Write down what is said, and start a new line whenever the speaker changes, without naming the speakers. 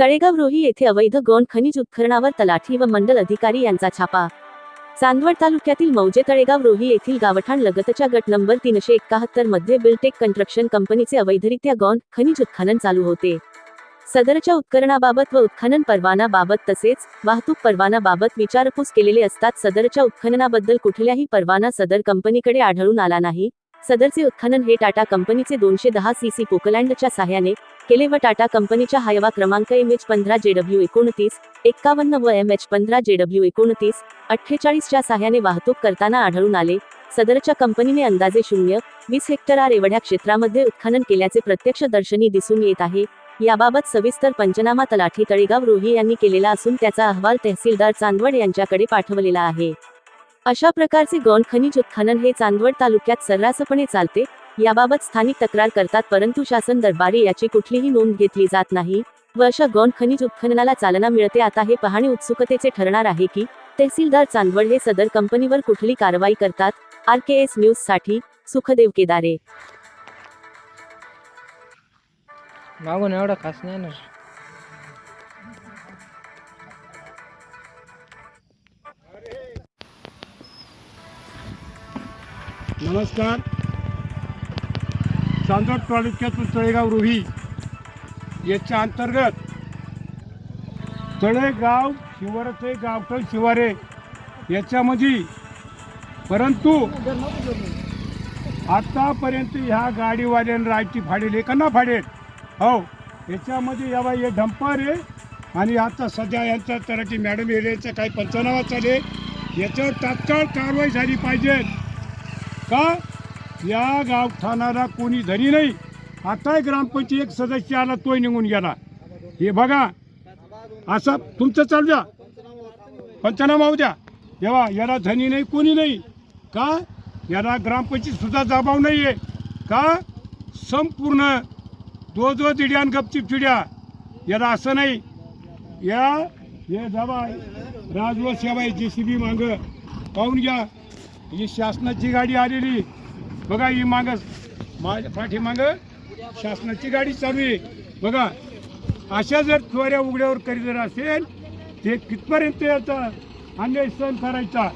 तळेगाव रोही येथे अवैध गौण खनिज उत्खननावर तलाठी व मंडल अधिकारी यांचा छापा. चांदवड तालुक्यातील मौजे तळेगाव रोही येथील गावठाण लगतच्या गट नंबर तीनशे एकाहत्तरमध्ये बिल्टेक कन्स्ट्रक्शन कंपनीचे अवैधरित्या गौण खनिज उत्खनन चालू होते. सदरच्या उत्खननाबाबत व उत्खनन परवानाबाबत तसेच वाहतूक परवानाबाबत विचारपूस केलेले असतात. सदरच्या उत्खननाबद्दल कुठल्याही परवाना सदर कंपनीकडे आढळून आला नाही. सदरचे उत्खनन हे टाटा कंपनीचे दोनशे दहा सी सी पोकलँडच्या सहाय्याने केले व टाटा कंपनीच्या हायवा क्रमांक एम एच पंधरा जे डब्ल्यू एकोणतीस एक्कावन्न व एम एच पंधरा जे डब्ल्यू एकोणतीस अठ्ठेचाळीसच्या सहाय्याने वाहतूक करताना आढळून आले. सदरच्या कंपनीने अंदाजे शून्य वीस हेक्टर आर एवढ्या क्षेत्रामध्ये उत्खनन केल्याचे प्रत्यक्ष दर्शनी दिसून येत आहे. याबाबत सविस्तर पंचनामा तलाठी तळेगाव रोही यांनी केलेला असून त्याचा अहवाल तहसीलदार चांदवड यांच्याकडे पाठवलेला आहे. अशा प्रकारचे गौण खनिज उत्खनन हे चांदवड तालुक्यात सर्रासपणे चालते याबाबत स्थानिक तक्रार करतात परंतु शासन दरबारी याची कुठलीही नोंद घेतली जात नाही व अशा गौण खनिज उत्खननाला चालना मिळते. आता हे पाहणे उत्सुकतेचे ठरणार आहे की तहसीलदार चांदवड हे सदर कंपनीवर कुठली कारवाई करतात? आर के एस न्यूजसाठी सुखदेव केदारे.
मागून एवढा खास नाही ना
नमस्कार. चांदोड तालुक्यातून तळेगाव रोही याच्या अंतर्गत तळेगाव शिवारचे गावठण शिवारे याच्यामध्ये परंतु आतापर्यंत ह्या गाडीवाल्यानं रायटी फाडेल एकांना ना फाडेल हो याच्यामध्ये यावा हे डंपर आहे. आणि आता सध्या यांचा तराठी मॅडम एरियाचा काही पंचनामा चालेल याच्यावर तात्काळ कारवाई झाली पाहिजे. का? या गावठाणाला कोणी धरी नाही. आता ग्रामपंचायत एक सदस्य आला तोय निघून गेला. हे बघा. असं तुमचं चालू द्या. पंचनामा होऊ द्या. तेव्हा याला धनी नाही कोणी नाही. का? याला ग्रामपंचायत सुद्धा दबाव नाही आहे का? संपूर्ण दो दो दिड्यान गपचिप चिड्या. याला असं नाही. या हे दबा राजव सेवा जे सी बी मागं. पाहून घ्या. ही शासनाची गाडी आलेली. बघा ही माग माझ्या पाठीमाग शासनाची गाडी चालू आहे. बघा अशा जर थोऱ्या उघड्यावर करीत जर असेल ते कितपर्यंत याचा अन्याय सहन करायचा?